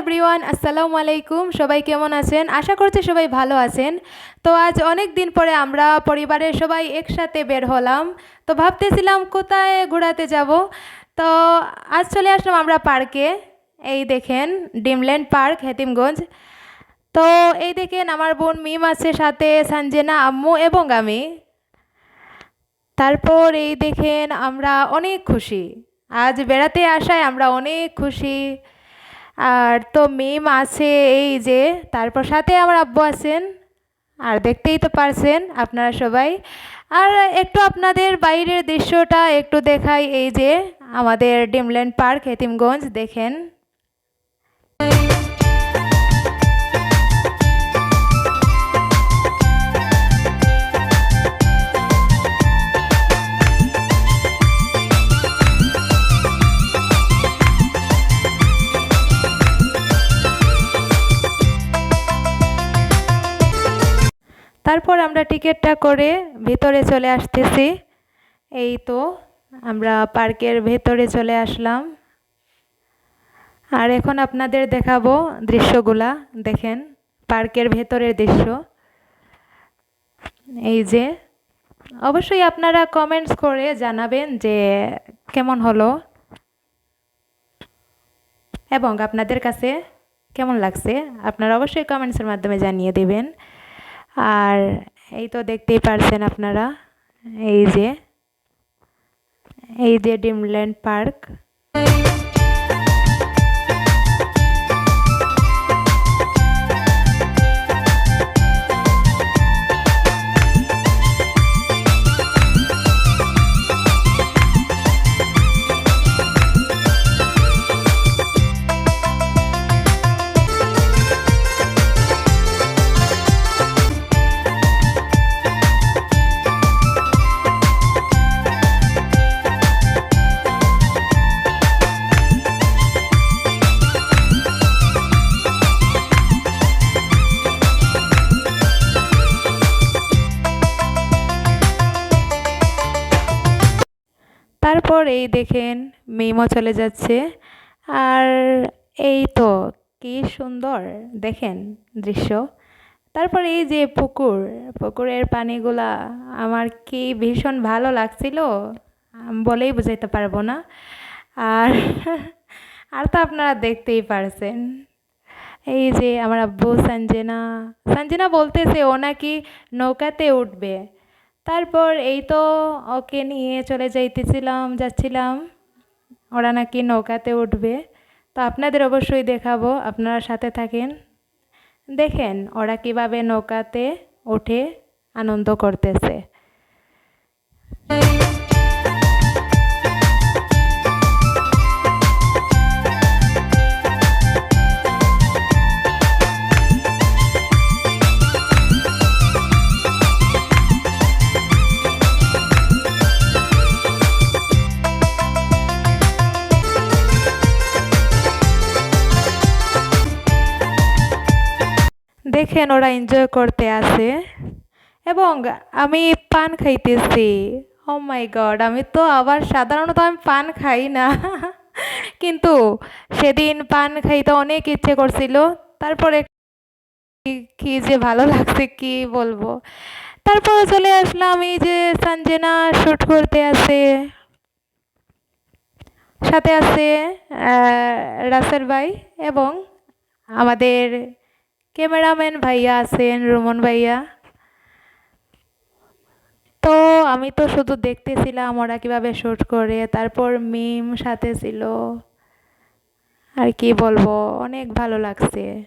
Everyone আসসালামু আলাইকুম সবাই কেমন আছেন? আশা করছি সবাই ভালো আছেন। তো আজ অনেক দিন পরে আমরা পরিবারের সবাই একসাথে বের হলাম। তো ভাবতেছিলাম কোথায় ঘোরাতে যাব? তো আজ চলে আসলাম আমরা পার্কে। এই দেখেন, ডিমল্যান্ড পার্ক, হেতিমগঞ্জ। তো এই দেখেন, আমার বোন মিম আছে, সাথে সঞ্জনা আম্মু এবং আমি। তারপর এই দেখেন, আমরা অনেক খুশি। আজ বেড়াতে আসায় আমরা অনেক খুশি। আর তো মিম আছে এই যে, তারপর সাথে আমার আব্বু আছেন। আর দেখতেই তো পারছেন আপনারা সবাই। আর একটু আপনাদের বাইরের দৃশ্যটা একটু দেখাই, এই যে আমাদের ডিমল্যান্ড পার্ক, হেতিমগঞ্জ, দেখেন। তারপর আমরা টিকিটটা করে ভেতরে চলে আসতেছি। এই তো আমরা পার্কের ভেতরে চলে আসলাম। আর এখন আপনাদের দেখাবো দৃশ্যগুলা। দেখেন, পার্কের ভেতরের দৃশ্য। এই যে, অবশ্যই আপনারা কমেন্টস করে জানাবেন যে কেমন হলো। এবং আপনাদের কাছে কেমন লাগছে, আপনারা অবশ্যই কমেন্টসের মাধ্যমে জানিয়ে দেবেন। আর এই তো দেখতেই পারছেন আপনারা এই যে এই যে ডিমল্যান্ড পার্ক। তারপর এই দেখেন মিমও চলে যাচ্ছে। আর এই তো কি সুন্দর দেখেন দৃশ্য। তারপর এই যে পুকুর, পুকুরের পানিগুলা আমার কি ভীষণ ভালো লাগছিল বলেই বুঝাইতে পারব না। আর আর তো আপনারা দেখতেই পারছেন। এই যে আমার আব্বু সঞ্জনা সঞ্জনা বলতেছে ও নাকি নৌকাতে উঠবে। তারপর এই তো ওকে নিয়ে চলে যাইতেছিলাম, যাচ্ছিলাম। ওরা নাকি নৌকাতে উঠবে। তো আপনাদের অবশ্যই দেখাবো, আপনারা সাথে থাকেন। দেখেন ওরা কীভাবে নৌকাতে ওঠে আনন্দ করতেছে। দেখেন ওরা এনজয় করতে আসে। এবং আমি পান খাইতেছি। ও মাই গড আমি তো আবার সাধারণত আমি পান খাই না। কিন্তু সেদিন পান খাইতে অনেক ইচ্ছে করছিল। তারপরে কি- যে ভালো লাগছে, কি বলব? তারপরে চলে আসলাম এই যে সঞ্জনা শ্যুট করতে আসে। সাথে আছে রাসেল ভাই এবং আমাদের ক্যামেরাম্যান ভাইয়া আছেন, রুমন ভাইয়া। তো আমি তো শুধু দেখতেছিলাম ওরা কীভাবে শ্যুট করে, তারপর মিম সাথে ছিল। আর কি বলব, অনেক ভালো লাগছে।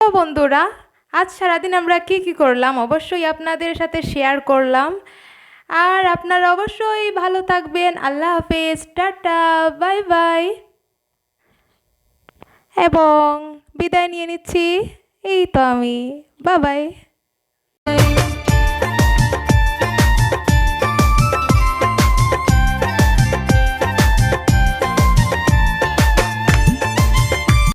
তো বন্ধুরা, আজ সারাদিন আমরা কি কি করলাম? অবশ্যই আপনাদের সাথে শেয়ার করলাম। আর আপনারা অবশ্যই ভালো থাকবেন। আল্লাহ হাফেজ, টাটা, বাই বাই। এবং বিদায় নিয়ে নিচ্ছি। এই তো আমি। Bye bye